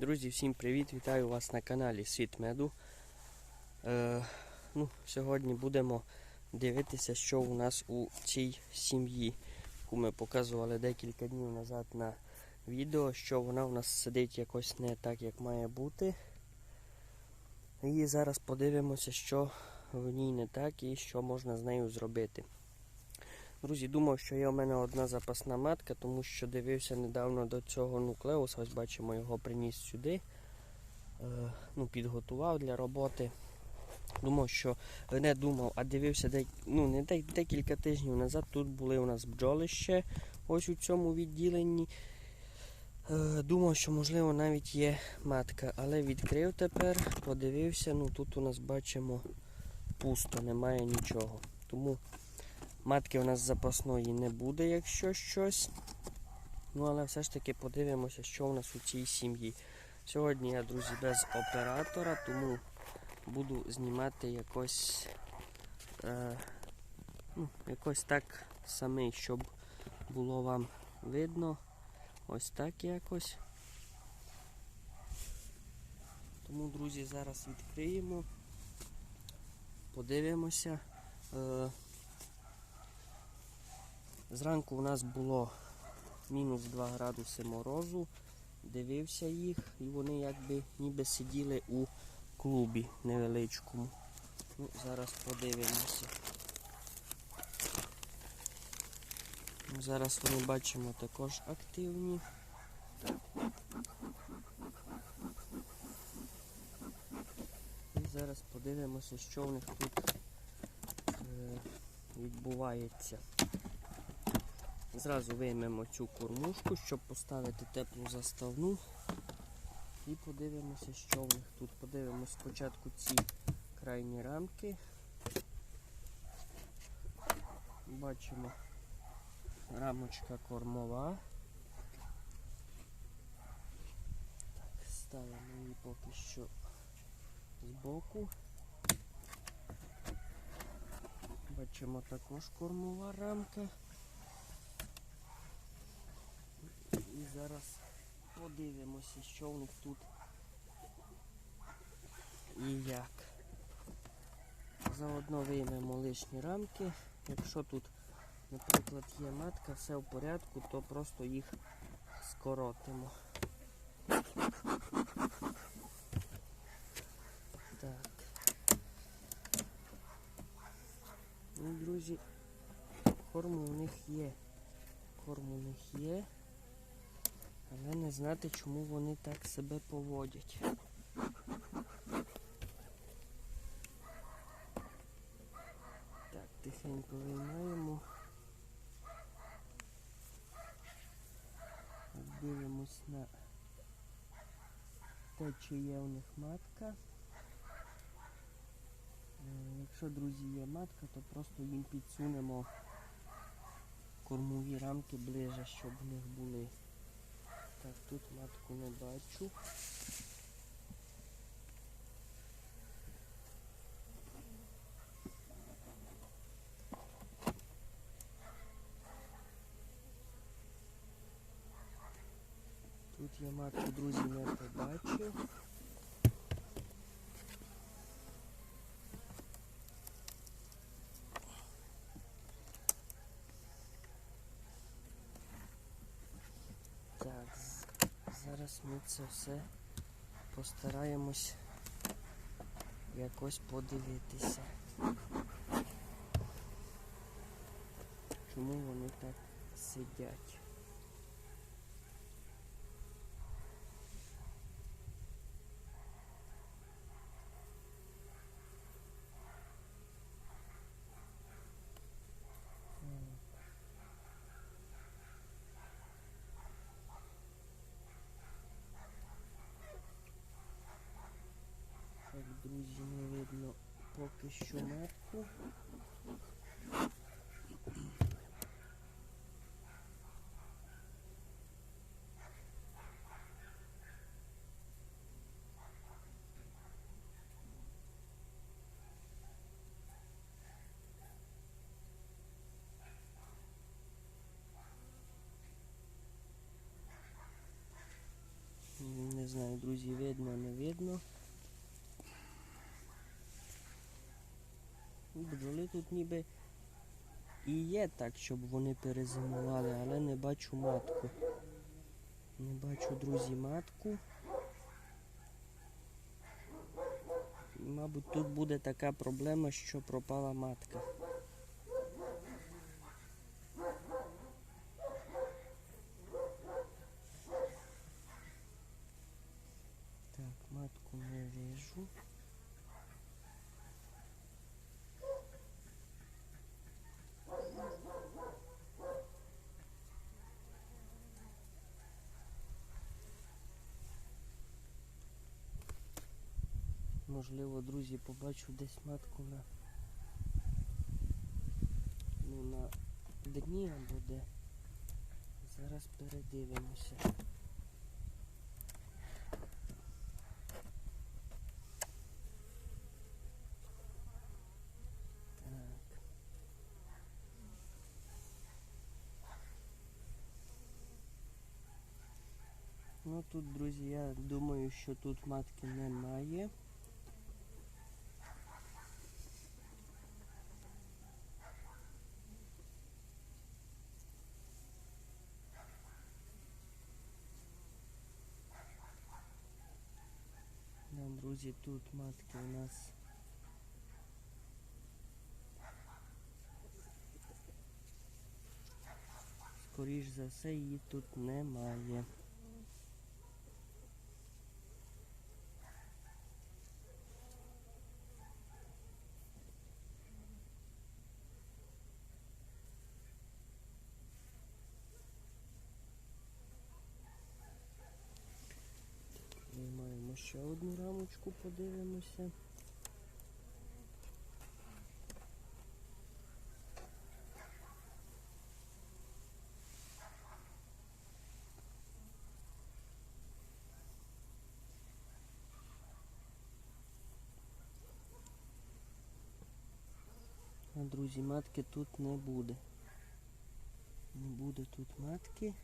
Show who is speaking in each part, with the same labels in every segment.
Speaker 1: Друзі, всім привіт! Вітаю вас на каналі Світ Меду. Е, ну, сьогодні будемо дивитися, що у нас у цій сім'ї, яку ми показували декілька днів назад на відео, що вона у нас сидить якось не так, як має бути. І зараз подивимося, що в ній не так і що можна з нею зробити. Друзі, думав, що є у мене одна запасна матка, тому що дивився недавно до цього нуклеуса. Ось бачимо, його приніс сюди. Е, ну, підготував для роботи. Думав, що не думав, а дивився дек... ну, не дек... декілька тижнів назад. Тут були у нас бджоли ще ось у цьому відділенні. Е, думав, що можливо навіть є матка, але відкрив тепер, подивився, ну тут у нас бачимо пусто, немає нічого. Тому Матки у нас запасної не буде, якщо щось. Ну, але все ж таки подивимося, що у нас у цій сім'ї. Сьогодні я, друзі, без оператора, тому буду знімати якось е, ну, якось так самий, щоб було вам видно. Ось так якось. Тому, друзі, зараз відкриємо, подивимося. Е, Зранку у нас було мінус 2 градуси морозу. Дивився їх і вони якби ніби сиділи у клубі невеличкому. Ну, Зараз подивимося. Ну, Зараз вони бачимо також активні. І зараз подивимося, що в них тут е, відбувається. Зразу виймемо цю кормушку, щоб поставити теплу заставну. І подивимося, що в них тут. Подивимося спочатку ці крайні рамки. Бачимо рамочка кормова. Так, ставимо її поки що збоку. Бачимо також кормова рамка. І зараз подивимося, що в них тут і як. Заодно виймемо лишні рамки. Якщо тут, наприклад, є матка, все в порядку, то просто їх скоротимо. Так. Ну, друзі, корму у них є. Корм у них є. Але не знати, чому вони так себе поводять. Так, тихенько виймаємо. Дивимось на те, чи є у них матка. Е, Якщо, друзі, є матка, то просто їм підсунемо кормові рамки ближе, щоб в них були. Так, тут матку не бачу. Тут я матку, друзі, не побачив. Так, з- зараз ми це все постараємось якось подивитися. Чому вони так сидять? поки що. Не знаю, друзі, видно, не видно. Бджоли тут ніби і є так, щоб вони перезимували, але не бачу матку. Не бачу, друзі, матку. Мабуть, тут буде така проблема, що пропала матка. Так, матку не вижу. Можливо, друзі, побачу десь матку на, ну, на дні або де. Зараз передивимося. Ну тут, друзі, я думаю, що тут матки немає. Да, друзі, тут матки у нас. Скоріш за все, її тут немає. Виймаємо ще одну рамочку, подивимося. А, друзі, матки тут не буде. Не буде тут матки.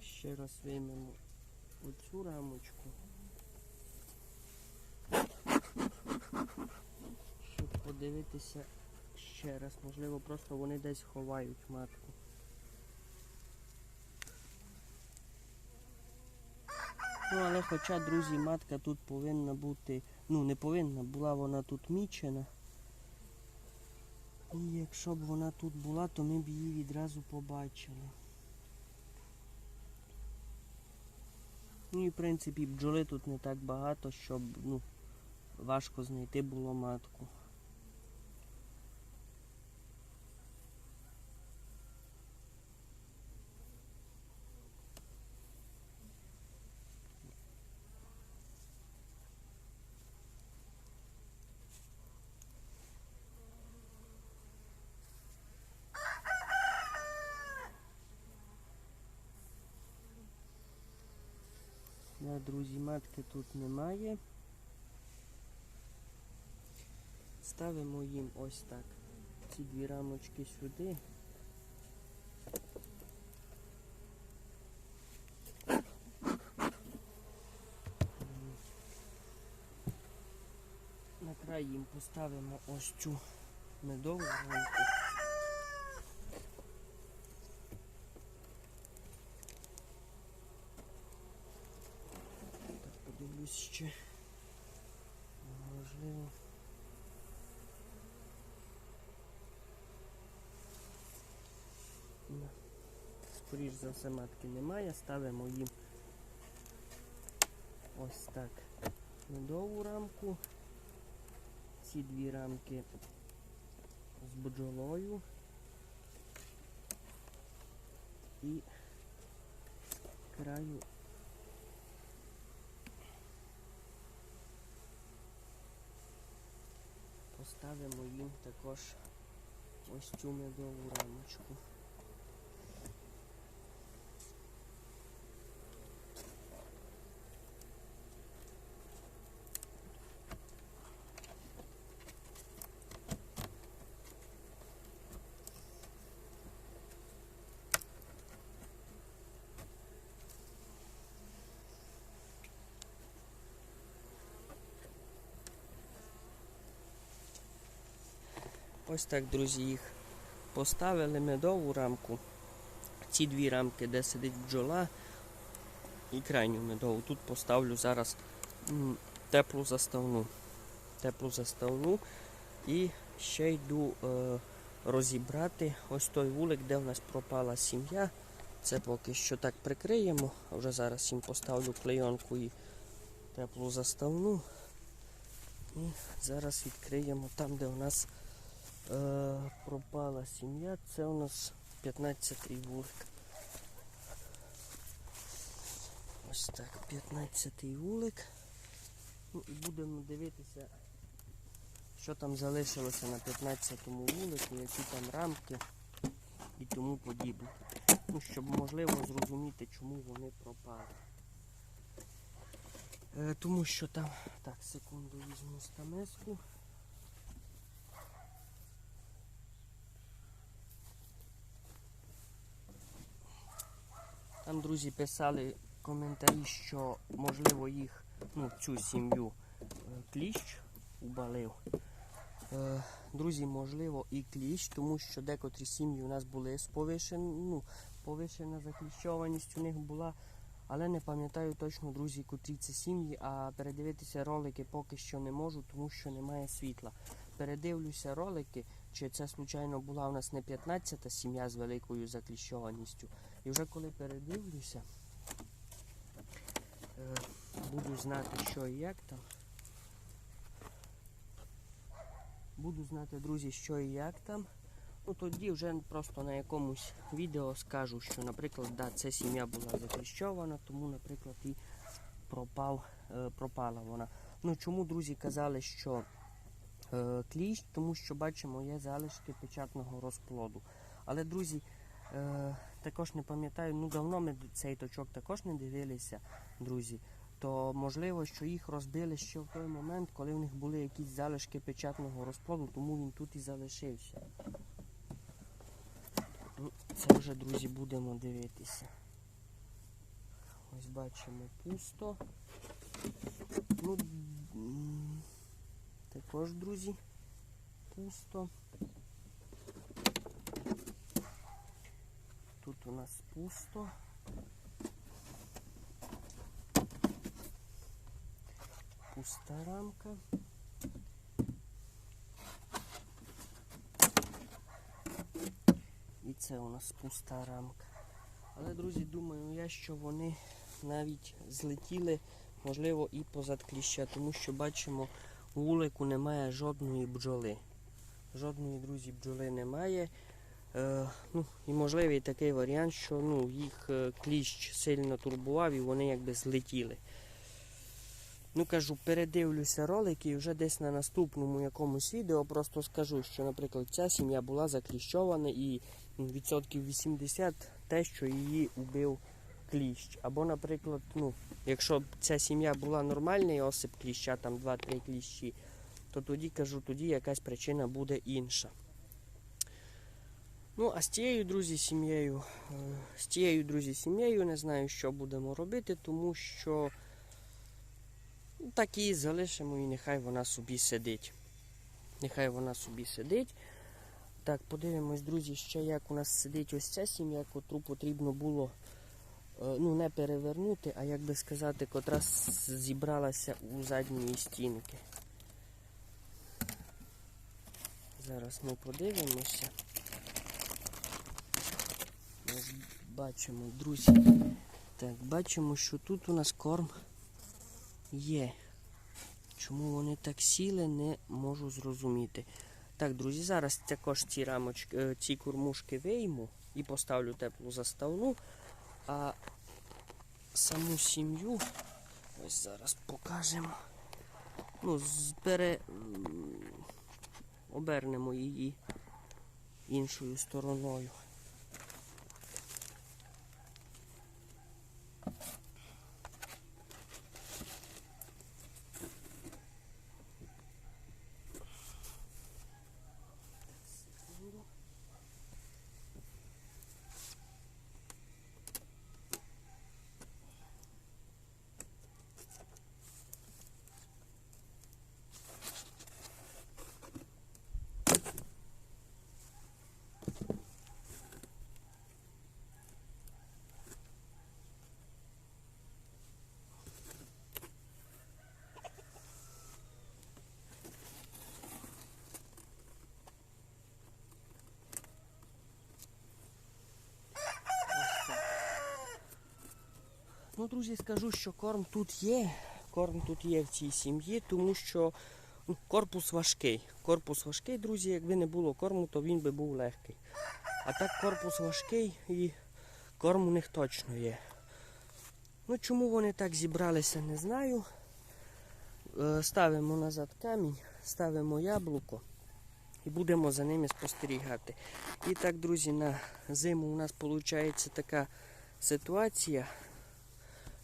Speaker 1: Так, ще раз виймемо оцю рамочку. Щоб подивитися ще раз. Можливо, просто вони десь ховають матку. Ну, але хоча, друзі, матка тут повинна бути, ну не повинна, була вона тут мічена. І якщо б вона тут була, то ми б її відразу побачили. Ну і в принципі бджоли тут не так багато, щоб ну, важко знайти було матку. Друзі, матки тут немає. Ставимо їм ось так. Ці дві рамочки сюди. На край їм поставимо ось цю медову рамку. Так, подивлюсь ще. Можливо. Скоріш за все матки немає, ставимо їм ось так медову рамку. Ці дві рамки з бджолою і краю ставимо їм також ось цю медову рамочку. Ось так, друзі, їх поставили медову рамку. Ці дві рамки, де сидить бджола, і крайню медову. Тут поставлю зараз теплу заставну. Теплу заставну. І ще йду е, розібрати ось той вулик, де в нас пропала сім'я. Це поки що так прикриємо. Вже зараз їм поставлю клейонку і теплу заставну. І зараз відкриємо там, де у нас е, пропала сім'я. Це у нас 15-й вулик. Ось так, 15-й вулик. Ну, і будемо дивитися, що там залишилося на 15-му вулику, які там рамки і тому подібне. Ну, щоб можливо зрозуміти, чому вони пропали. Е, тому що там. Так, секунду візьму стамеску. Там друзі писали коментарі, що можливо їх, ну, цю сім'ю е, кліщ убалив. Е, Друзі, можливо, і кліщ, тому що декотрі сім'ї у нас були з повишен, ну, повишена закліщованість у них була. Але не пам'ятаю точно, друзі, котрі це сім'ї, а передивитися ролики поки що не можу, тому що немає світла. Передивлюся ролики, чи це случайно була у нас не 15-та сім'я з великою закліщованістю. І вже коли передивлюся, е, буду знати, що і як там. Буду знати, друзі, що і як там. Ну тоді вже просто на якомусь відео скажу, що, наприклад, да, ця сім'я була захищована, тому, наприклад, і пропав, е, пропала вона. Ну чому друзі казали, що е, кліщ, тому що бачимо, є залишки печатного розплоду. Але, друзі, е, також не пам'ятаю, ну давно ми цей точок також не дивилися, друзі. То можливо, що їх розбили ще в той момент, коли в них були якісь залишки печатного розплоду, тому він тут і залишився. Ну, Це вже, друзі, будемо дивитися. Ось бачимо пусто. Ну, також, друзі, пусто. Тут у нас пусто. Пуста рамка. І це у нас пуста рамка. Але, друзі, думаю я, що вони навіть злетіли, можливо, і позад кліща, тому що бачимо, у вулику немає жодної бджоли. Жодної, друзі, бджоли немає. Е, ну, і можливий такий варіант, що ну, їх е, кліщ сильно турбував і вони якби злетіли. Ну кажу, передивлюся ролики і вже десь на наступному якомусь відео просто скажу, що, наприклад, ця сім'я була закліщована і відсотків 80 те, що її убив кліщ. Або, наприклад, ну, якщо б ця сім'я була нормальний осип кліща, там 2-3 кліщі, то тоді кажу, тоді якась причина буде інша. Ну, а з тією, друзі, сім'єю, е, з тією, друзі, сім'єю не знаю, що будемо робити, тому що так її залишимо і нехай вона собі сидить. Нехай вона собі сидить. Так, подивимось, друзі, ще як у нас сидить ось ця сім'я, котру потрібно було е, ну, не перевернути, а як би сказати, котра зібралася у задньої стінки. Зараз ми подивимося. Бачимо, друзі. Так, бачимо, що тут у нас корм є. Чому вони так сіли, не можу зрозуміти. Так, друзі, зараз також ці рамочки, е, ці кормушки вийму і поставлю теплу заставну. А саму сім'ю ось зараз покажемо. Ну, пере, обернемо її іншою стороною. Ну, друзі, скажу, що корм тут є. Корм тут є в цій сім'ї, тому що ну, корпус важкий. Корпус важкий, друзі, якби не було корму, то він би був легкий. А так корпус важкий і корм у них точно є. Ну чому вони так зібралися, не знаю. Е, Ставимо назад камінь, ставимо яблуко і будемо за ними спостерігати. І так, друзі, на зиму у нас виходить така ситуація,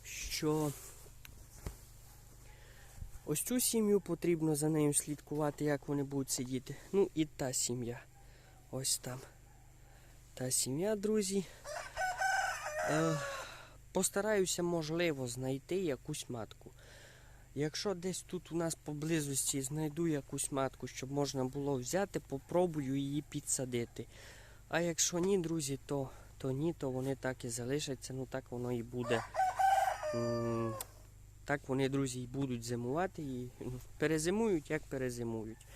Speaker 1: що ось цю сім'ю потрібно за нею слідкувати, як вони будуть сидіти. Ну і та сім'я. Ось там. Та сім'я, друзі. Е, постараюся, можливо, знайти якусь матку. Якщо десь тут у нас поблизості знайду якусь матку, щоб можна було взяти, попробую її підсадити. А якщо ні, друзі, то, то ні, то вони так і залишаться, ну так воно і буде. Так вони, друзі, і будуть зимувати і перезимують, як перезимують.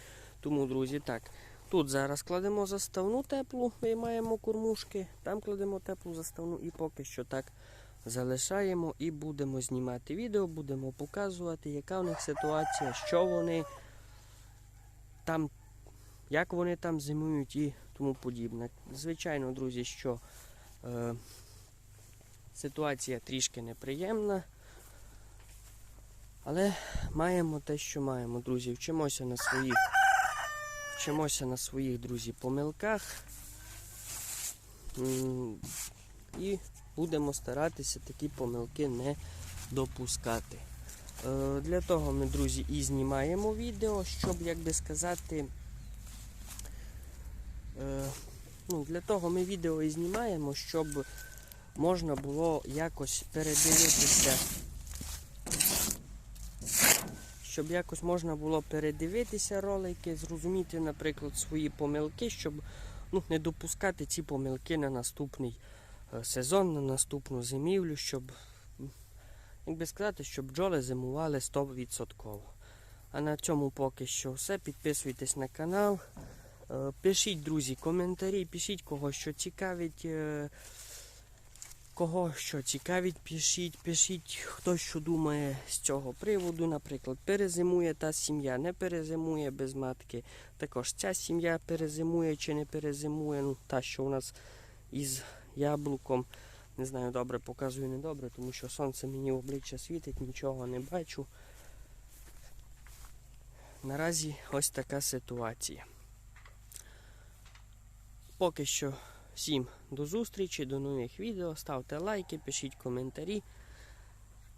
Speaker 1: Тому, друзі, так. Тут зараз кладемо заставну теплу, виймаємо кормушки, там кладемо теплу заставну і поки що так залишаємо і будемо знімати відео, будемо показувати, яка в них ситуація, що вони там, як вони там зимують і тому подібне. Звичайно, друзі, що е, ситуація трішки неприємна. Але маємо те, що маємо, друзі. Вчимося на своїх, вчимося на своїх, друзі, помилках. І будемо старатися такі помилки не допускати. Е, Для того ми, друзі, і знімаємо відео, щоб, як би сказати, е, ну, для того ми відео і знімаємо, щоб можна було якось передивитися. Щоб якось можна було передивитися ролики, зрозуміти, наприклад, свої помилки, щоб ну, не допускати ці помилки на наступний е, сезон, на наступну зимівлю, щоб, як би сказати, щоб бджоли зимували 100%. А на цьому поки що все. Підписуйтесь на канал. Е, Пишіть, друзі, коментарі, пишіть кого що цікавить. Кого що цікавить, пишіть, пишіть, хто що думає з цього приводу. Наприклад, перезимує та сім'я, не перезимує без матки. Також ця сім'я перезимує чи не перезимує. Ну, та, що у нас із яблуком. Не знаю, добре показую, не добре, тому що сонце мені в обличчя світить, нічого не бачу. Наразі ось така ситуація. Поки що всім до зустрічі, до нових відео. Ставте лайки, пишіть коментарі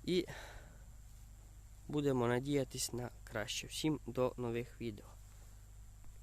Speaker 1: і будемо надіятись на краще. Всім до нових відео.